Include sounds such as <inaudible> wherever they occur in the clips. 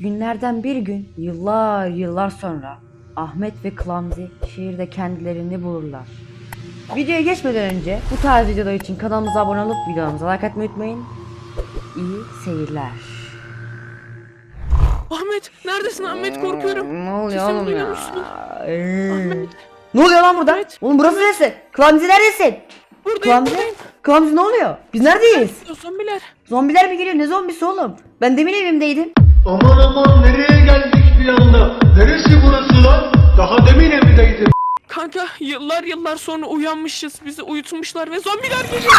Günlerden bir gün, yıllar yıllar sonra Ahmet ve Klamzi şehirde kendilerini bulurlar. Videoya geçmeden önce bu tarz videolar için kanalımıza abone olup videomuza like atmayı unutmayın. İyi seyirler. Ahmet neredesin Ahmet korkuyorum. Ne oluyor Sesimi oğlum duyuyor ya? musun? Ahmet. Ne oluyor lan burada? Ahmet. Oğlum burası neresi? Klamzi neredesin? Buradayım Klamzi? buradayım. Klamzi ne oluyor? Biz neredeyiz? Zombiler. Zombiler mi geliyor? Ne zombisi oğlum? Ben demin evimdeydim. Aman aman nereye geldik bir anda? Neresi burası lan? Daha demin evdeydim. Kanka yıllar yıllar sonra uyanmışız. Bizi uyutmuşlar ve zombiler geliyor.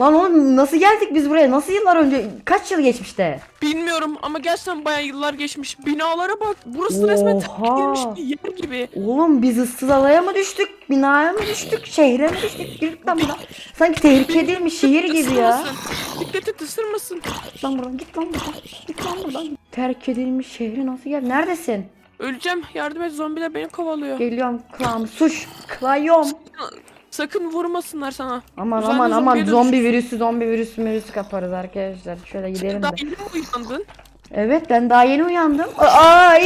Lan oğlum nasıl geldik biz buraya? Nasıl yıllar önce? Kaç yıl geçmişte? Bilmiyorum ama gerçekten bayağı yıllar geçmiş. Binalara bak. Burası resmen terk Oha. edilmiş bir yer gibi. Oğlum biz ıssız adaya mı düştük? Binaya mı düştük? Şehre mi düştük? Girdik lan buna. Sanki tehlike edilmiş şehir gibi ya. Dikkat et ısırmasın. Git lan buradan git lan buradan. Git lan buradan. Terk edilmiş şehre nasıl gel? Neredesin? Öleceğim. Yardım et zombiler beni kovalıyor. Geliyorum klam. Suş. Klayom. Sakın vurmasınlar sana. Aman Uzaylı aman aman zombiye zombi virüsü zombi virüsü virüsü kaparız arkadaşlar. Şöyle gidelim Daha de. yeni mi uyandın? Evet ben daha yeni uyandım. Ay.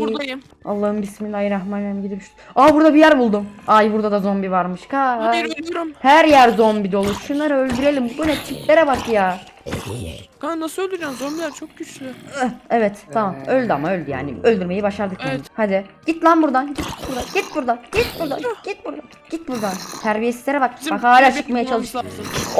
Buradayım. Allah'ım bismillahirrahmanirrahim gidip şu... Aa burada bir yer buldum. Ay burada da zombi varmış. Hayır ölüyorum. Her yer zombi dolu. Şunları öldürelim. Bu ne tiplere bak ya. Kanka nasıl öldüreceksin? Zombiler çok güçlü. Eh, Evet tamam öldü ama öldü yani. Öldürmeyi başardık yani. Evet. Hadi git lan buradan. Git buradan. Git buradan. Git buradan. Git buradan. Git buradan. Terbiyesizlere bak. Bizim Bak hala çıkmaya lazım.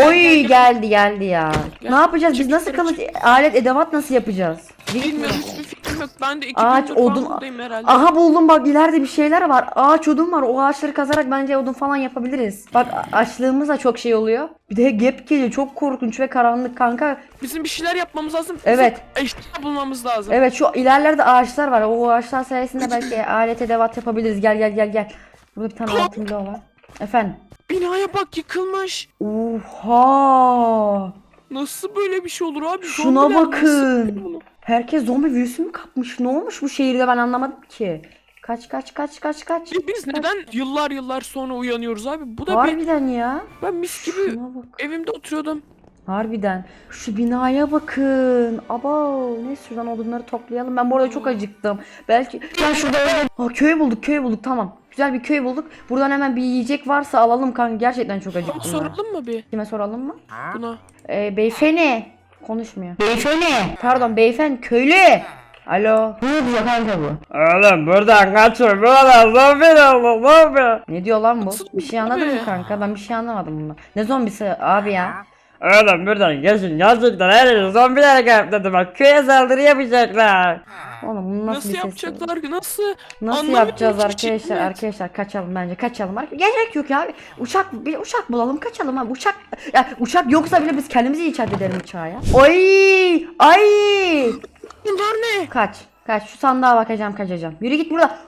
Oy geldi geldi ya. Ne yapacağız? Biz Çık nasıl yukarı, alet edevat nasıl yapacağız? Bilmiyorum fikrim yok. Ben de iki Ağaç, gündür falan odun- buradayım herhalde. Aha buldum bak ileride bir şeyler var. Ağaç odun var. O ağaçları kazarak bence odun falan yapabiliriz. Bak a- açlığımızla çok şey oluyor. Bir de gap geliyor. Çok korkunç ve karanlık kanka. Bizim bir şeyler yapmamız lazım. Evet. Eşya bulmamız lazım. Evet şu ilerlerde ağaçlar var. O ağaçlar sayesinde belki <clears throat> alet edevat yapabiliriz. Gel gel gel gel. Burada bir tane altın bloğu var. Efendim. Binaya bak yıkılmış. Oha. Nasıl böyle bir şey olur abi? Şuna Zombiler bakın. yapıyor bunu? Herkes zombi virüsü mü kapmış? Ne olmuş bu şehirde ben anlamadım ki. Kaç kaç kaç kaç kaç. Ve Biz neden yıllar yıllar sonra uyanıyoruz abi? Bu da ben, Harbiden ya. ben mis gibi evimde oturuyordum. Harbiden. Şu binaya bakın. Aba ne şuradan odunları toplayalım. Ben bu arada çok acıktım. Belki ben şurada öyle... Aa, köy bulduk köy bulduk tamam. Güzel bir köy bulduk. Buradan hemen bir yiyecek varsa alalım kanka. Gerçekten çok acıktım ben. soralım mı bir Kime soralım mı? buna? Ee, beyefendi. Konuşmuyor. Beyefendi. Pardon beyefendi köylü. Alo. Ne diyor kanka bu? Oğlum buradan kaçın buradan zombi oldu zombi. Ne diyor lan bu? Bir şey anladın mı kanka? Ben bir şey anlamadım bundan. Ne zombisi abi ya? Oğlum buradan geçin gerçekten her yeri zombiler kapladı bak köye saldırı yapacaklar. Oğlum bunu nasıl, Nasıl bir ses? yapacaklar ki? Nasıl? Nasıl yapacağız arkadaşlar? cidden. Arkadaşlar kaçalım bence kaçalım. Arka- Gerek yok ya. Uçak bir uçak bulalım kaçalım abi. Uçak ya uçak yoksa bile biz kendimizi icat edelim uçağa ya. Ay! Ay! Bunlar ne? Kaç. Kaç şu sandığa bakacağım kaçacağım. Yürü git burada.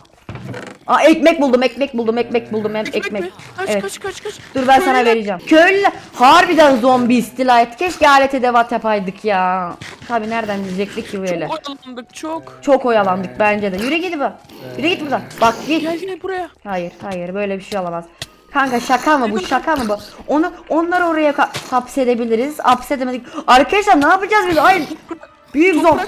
Aa ekmek buldum, ekmek buldum, ekmek buldum, hem Ekmek, ekmek. mi? Kaç Evet. kaç kaç kaç. Dur ben sana vereceğim. Köylüler harbiden zombi istila et. Keşke alet edevat yapaydık ya. Tabi nereden bilecektik ki böyle. Çok oyalandık çok. Çok oyalandık bence de. Yürü git bu. Yürü git buradan. Bak git. Gel gel buraya. Hayır hayır böyle bir şey olamaz. Kanka şaka mı bu şaka mı bu? Onu onları oraya hapsedebiliriz. Hapsedemedik. Arkadaşlar ne yapacağız biz? Ay büyük zom.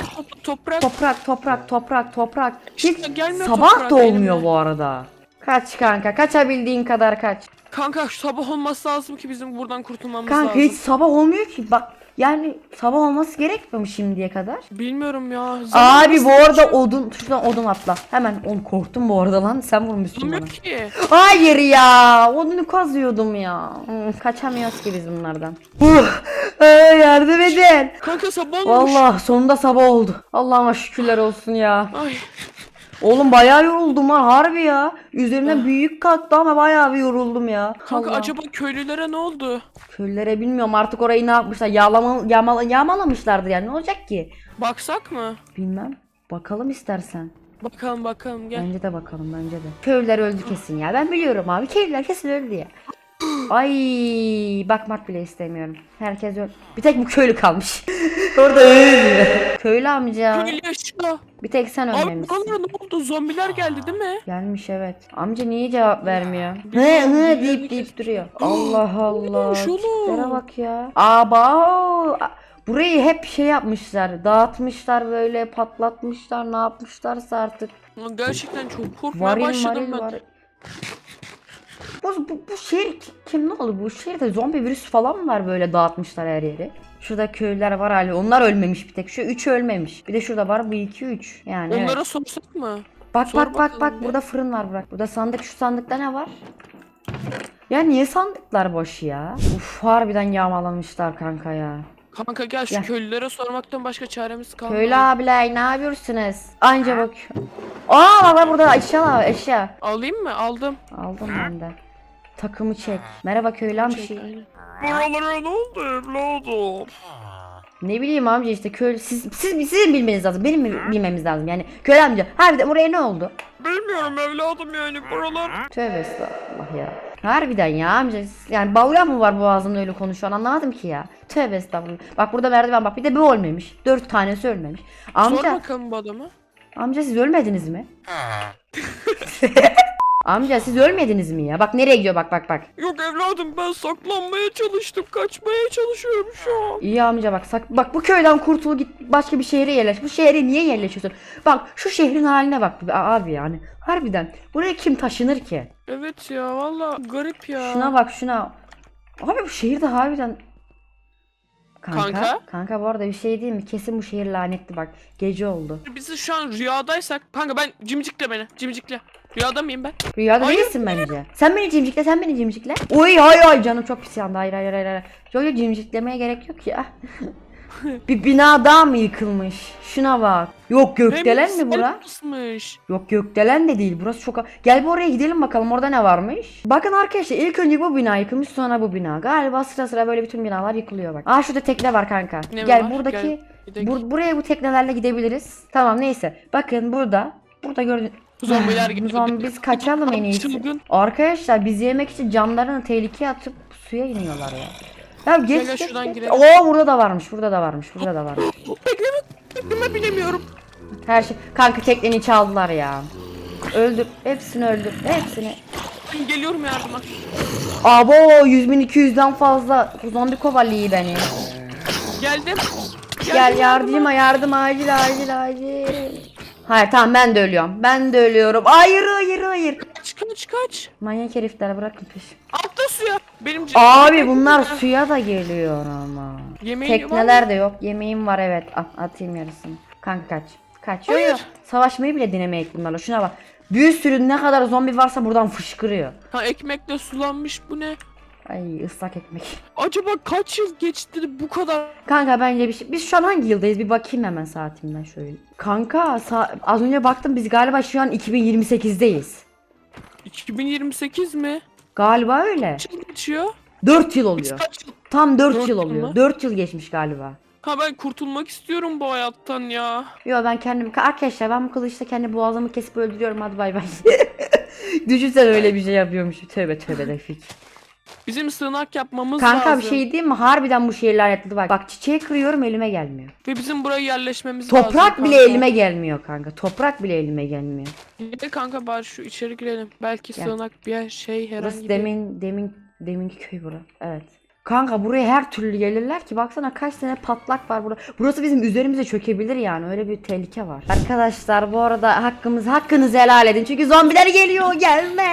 Toprak toprak. Toprak toprak toprak. Hiç İşte gelmiyor sabah toprak da olmuyor elimde. bu arada. Kaç kanka kaçabildiğin kadar kaç. Kanka şu sabah olması lazım ki bizim buradan kurtulmamız Kanka lazım. hiç sabah olmuyor ki. Bak yani sabah olması gerekmiyor mu şimdiye kadar? Bilmiyorum ya. Abi bu arada geçiyor odun şuradan odun atla. Hemen oğlum korktum bu arada lan. Sen vurmuşsun bana. Ki. Hayır ya. Odunu kazıyordum ya. Hmm, kaçamıyoruz ki biz bunlardan. Uh, yardım edin. Kanka sabah olmuş. Vallahi sonunda sabah oldu. Allah'ıma şükürler olsun ya. Ay. Oğlum bayağı yoruldum lan harbi ya. Üzerimden büyük kalktı ama bayağı bir yoruldum ya. Kanka Allah. acaba köylülere ne oldu? Köylere bilmiyorum artık orayı ne yapmışlar. Yağlama, yağmala, yağmalamışlardır yani ne olacak ki? Baksak mı? Bilmem. Bakalım istersen. Bakalım bakalım gel. Bence de bakalım bence de. Köylüler öldü kesin ya. Ben biliyorum abi. Köylüler kesin öldü ya. Ay bakmak bile istemiyorum. Herkes öldü. Bir tek bu köylü kalmış. <laughs> Orada öldü. Köylü amca. Köylü yaşıyor. Bir tek sen Abi ölmemişsin. buralara ne oldu? Zombiler geldi değil mi? Gelmiş evet. Amca niye cevap vermiyor? Hı hı deyip deyip duruyor. Allah Allah. olmuş oğlum? Tiplere bak ya. Aba. Burayı hep şey yapmışlar. Dağıtmışlar böyle patlatmışlar ne yapmışlarsa artık. Lan Gerçekten çok korkmaya Varil başladım maril ben. var. Bu, bu, bu şehir ki- kim ne oldu? Bu şehirde zombi virüs falan mı var böyle dağıtmışlar her yeri? Şurada köylüler var hali. Onlar ölmemiş bir tek. Şu üç ölmemiş. Bir de şurada var bu iki üç. Yani evet. Onlara sorsak mı? Bak Sor bak bak bak burada fırın var bırak. Burada sandık şu sandıkta ne var? Ya niye sandıklar boş ya? Uf harbiden yağmalamışlar kanka ya. Kanka gel şu Gel. köylülere sormaktan başka çaremiz kalmadı. Köylü abiler ne yapıyorsunuz? Anca bak. Aa bak burada eşya var eşya. Alayım mı? Aldım. Aldım ben de. Takımı çek. Merhaba köylü amca. Buralara ne oldu evladım? Ne bileyim amca işte köylü siz siz sizin bilmeniz lazım. Benim mi bilmemiz lazım yani. Köylü amca. Harbiden buraya ne oldu? Bilmiyorum evladım yani buralar. Tövbe estağfurullah ya. Harbiden ya amca. Yani bavula mı var boğazında öyle konuşuyor anlamadım ki ya. Tövbe estağfurullah. Bak burada merdiven bak bir de bu ölmemiş. Dört tanesi ölmemiş. Sor Amca, bakalım bu adama. amca siz ölmediniz mi? <laughs> amca siz ölmediniz mi ya? Bak nereye gidiyor bak bak bak. Yok evladım ben saklanmaya çalıştım. Kaçmaya çalışıyorum şu an. İyi amca bak sak bak bu köyden kurtul git başka bir şehre yerleş. Bu şehre niye yerleşiyorsun? Bak şu şehrin haline bak abi yani. Harbiden buraya kim taşınır ki? Evet ya valla garip ya. Şuna bak şuna. Abi bu şehirde harbiden Kanka, Kanka? kanka bu arada bir şey değil mi? Kesin bu şehir lanetli bak. Gece oldu. Biz şu an rüyadaysak. Kanka ben cimcikle beni. Cimcikle. Rüyada mıyım ben? Rüyada Hayır. değilsin bence. Sen beni cimcikle, sen beni cimcikle. Oy hay hay canım çok pis yandı. Hayır hayır hayır. hayır. Yok yok cimciklemeye gerek yok ya. <laughs> bir bina daha mı yıkılmış? Şuna bak. Yok gökdelen mi bura? Kısmış. Yok gökdelen de değil. Burası çok... Gel bir oraya gidelim bakalım orada ne varmış. Bakın arkadaşlar ilk önce bu bina yıkılmış sonra bu bina. Galiba sıra sıra böyle bütün binalar yıkılıyor bak. Aa şurada tekne var kanka. Ne Gel var? buradaki... Gel, bur- buraya bu teknelerle gidebiliriz. Tamam neyse. Bakın burada. Burada gördüğünüz... Zombiler <laughs> geliyor. Zombi biz kaçalım en iyisi. Çılgın. Arkadaşlar biz yemek için camlarını tehlikeye atıp suya iniyorlar ya. Ya geç geç, şuradan geç. girelim. Oo burada da varmış. Burada da varmış. Burada da varmış. Bekleme. Bekleme bilemiyorum. Her şey. Kanka tekneni çaldılar ya. Öldür. Hepsini öldür. Hepsini. Ben geliyorum yardıma. Abo 100 bin 200'den fazla zombi kovalıyor beni. Geldim. Gel yardıma yardım acil acil acil. Hayır tamam ben de ölüyorum. Ben de ölüyorum. Hayır hayır hayır. Kaç kaç kaç. Manyak herifler bırakın peş. Altta suya. Benim Abi bunlar suya da geliyor ama. Yemeğin Tekneler de yok. Yemeğim var evet. At, atayım yarısını. Kanka kaç. Kaç. Yo, yo. Hayır. Savaşmayı bile denemeyek bunlarla. Şuna bak. Bir sürü ne kadar zombi varsa buradan fışkırıyor. Ha ekmekle sulanmış bu ne? Ay ıslak ekmek. Acaba kaç yıl geçti bu kadar? Kanka bence bir şey. Biz şu an hangi yıldayız? Bir bakayım hemen saatimden şöyle. Kanka az önce baktım biz galiba şu an 2028'deyiz. 2028 mi? Galiba öyle. Kaç yıl geçiyor? 4 yıl oluyor. yıl? Tam 4 Dört yıl yıl oluyor. mı? 4 yıl geçmiş galiba. Ha ben kurtulmak istiyorum bu hayattan ya. Yo ben kendim arkadaşlar ben bu kılıçla kendi boğazımı kesip öldürüyorum hadi bay bay. <laughs> Düşünsene öyle bir şey yapıyormuş. Tövbe tövbe Refik. Bizim sığınak yapmamız Kanka lazım. bir şey diyeyim mi? Harbiden bu şehir lanetli bak. Bak çiçeği kırıyorum elime gelmiyor. Ve bizim buraya yerleşmemiz lazım. Toprak bile kanka. elime gelmiyor kanka. Toprak bile elime gelmiyor. Gel kanka bari şu içeri girelim. Belki Gel. sığınak bir yer- şey herhangi Burası bir... demin demin deminki köy bura. Evet. Kanka buraya her türlü gelirler ki baksana kaç tane patlak var burada. Burası bizim üzerimize çökebilir yani öyle bir tehlike var. Arkadaşlar bu arada hakkımız hakkınızı helal edin çünkü zombiler geliyor gelme.